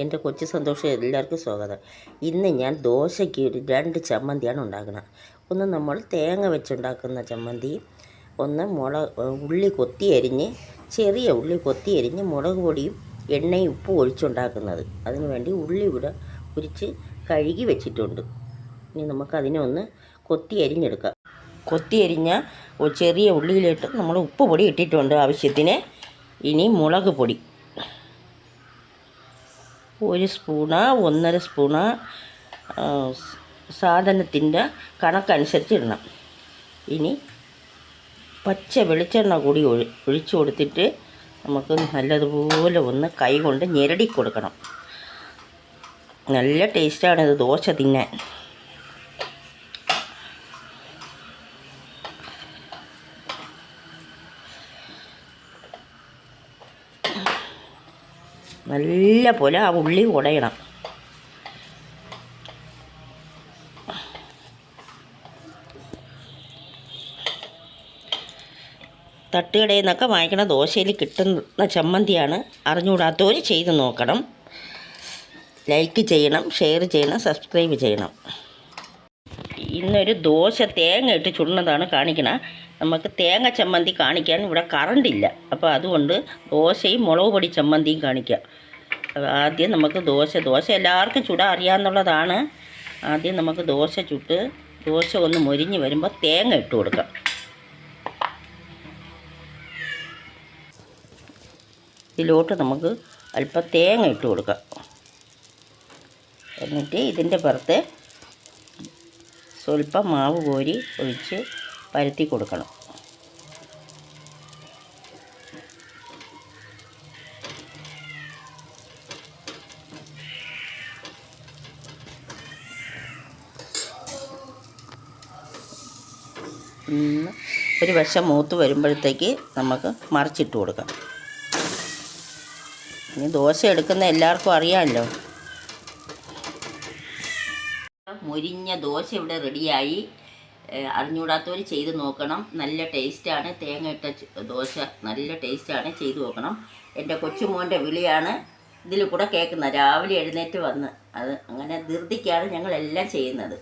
എന്റെ കൊച്ചു സന്തോഷം എല്ലാവർക്കും സ്വാഗതം. ഇന്ന് ഞാൻ ദോശയ്ക്ക് ഒരു രണ്ട് ചമ്മന്തിയാണ് ഉണ്ടാക്കുന്നത്. ഒന്ന് നമ്മൾ തേങ്ങ വെച്ചുണ്ടാക്കുന്ന ചമ്മന്തി ഒന്ന് മുളക് ഉള്ളി കൊത്തി അരിഞ്ഞ് ചെറിയ ഉള്ളി കൊത്തി അരിഞ്ഞ് മുളക് പൊടിയും എണ്ണയും ഉപ്പും ഒഴിച്ചുണ്ടാക്കുന്നത്. അതിന് വേണ്ടി ഉള്ളി ഇവിടെ ഉരിച്ച് കഴുകി വെച്ചിട്ടുണ്ട്. ഇനി നമുക്കതിനെ ഒന്ന് കൊത്തി അരിഞ്ഞെടുക്കാം. കൊത്തി അരിഞ്ഞ ചെറിയ ഉള്ളിയിലിട്ട് നമ്മൾ ഉപ്പ് പൊടി ഇട്ടിട്ടുണ്ട് ആവശ്യത്തിന്. ഇനി മുളക് പൊടി. ഒരു സ്പൂണ് ഒന്നര സ്പൂണ് സാധനത്തിന്റെ കണക്കനുസരിച്ച് ഇടണം. ഇനി പച്ച വെളിച്ചെണ്ണ കൂടി ഒഴി ഒഴിച്ചു കൊടുത്തിട്ട് നമുക്ക് നല്ലതുപോലെ ഒന്ന് കൈ കൊണ്ട് ഞെരടി കൊടുക്കണം. നല്ല ടേസ്റ്റാണ് ഇത് ദോശ തിന്നാൻ. നല്ല പോലെ ആ ഉള്ളി ഉടയണം. തട്ടുകടയിൽ നിന്നൊക്കെ വാങ്ങിക്കണ ദോശയിൽ കിട്ടുന്ന ചമ്മന്തിയാണ് അറിഞ്ഞുകൂടാത്തവർ ചെയ്ത് നോക്കണം. ലൈക്ക് ചെയ്യണം ഷെയർ ചെയ്യണം സബ്സ്ക്രൈബ് ചെയ്യണം. ഇന്നൊരു ദോശ തേങ്ങ ഇട്ട് ചുടുന്നതാണ് കാണിക്കണം. നമുക്ക് തേങ്ങ ചമ്മന്തി കാണിക്കാൻ ഇവിടെ കറണ്ടില്ല അപ്പോൾ അതുകൊണ്ട് ദോശയും മുളക് പൊടി ചമ്മന്തിയും കാണിക്കാം. ആദ്യം നമുക്ക് ദോശ ദോശ എല്ലാവർക്കും ചുടാൻ അറിയാമെന്നുള്ളതാണ് ആദ്യം നമുക്ക് ദോശ ചുട്ട് ദോശ ഒന്ന് മൊരിഞ്ഞ് വരുമ്പോൾ തേങ്ങ ഇട്ട് കൊടുക്കാം. ഇതിലോട്ട് നമുക്ക് അല്പം തേങ്ങ ഇട്ട് കൊടുക്കാം. എന്നിട്ട് ഇതിന്റെ പുറത്ത് സ്വല്പം മാവ് കോരി ഒഴിച്ച് പരത്തി കൊടുക്കണം. ഒരു വശം മൂത്ത് വരുമ്പോഴത്തേക്ക് നമുക്ക് മറിച്ചിട്ട് കൊടുക്കാം. ഇനി ദോശ എടുക്കുന്ന എല്ലാവർക്കും അറിയാമല്ലോ. മുരിഞ്ഞ ദോശ ഇവിടെ റെഡിയായി. അറിഞ്ഞൂടാത്തവർ ചെയ്ത് നോക്കണം. നല്ല ടേസ്റ്റാണ്. തേങ്ങ ഇട്ട ദോശ നല്ല ടേസ്റ്റാണ്. ചെയ്ത് നോക്കണം. എന്റെ കൊച്ചുമോന്റെ വിളിയാണ്. ഇതിൽ കൂടെ കേൾക്കുന്നത് രാവിലെ എഴുന്നേറ്റ് വന്ന്. അത് അങ്ങനെ ധൃതിക്കാണ് ഞങ്ങളെല്ലാം ചെയ്യുന്നത്.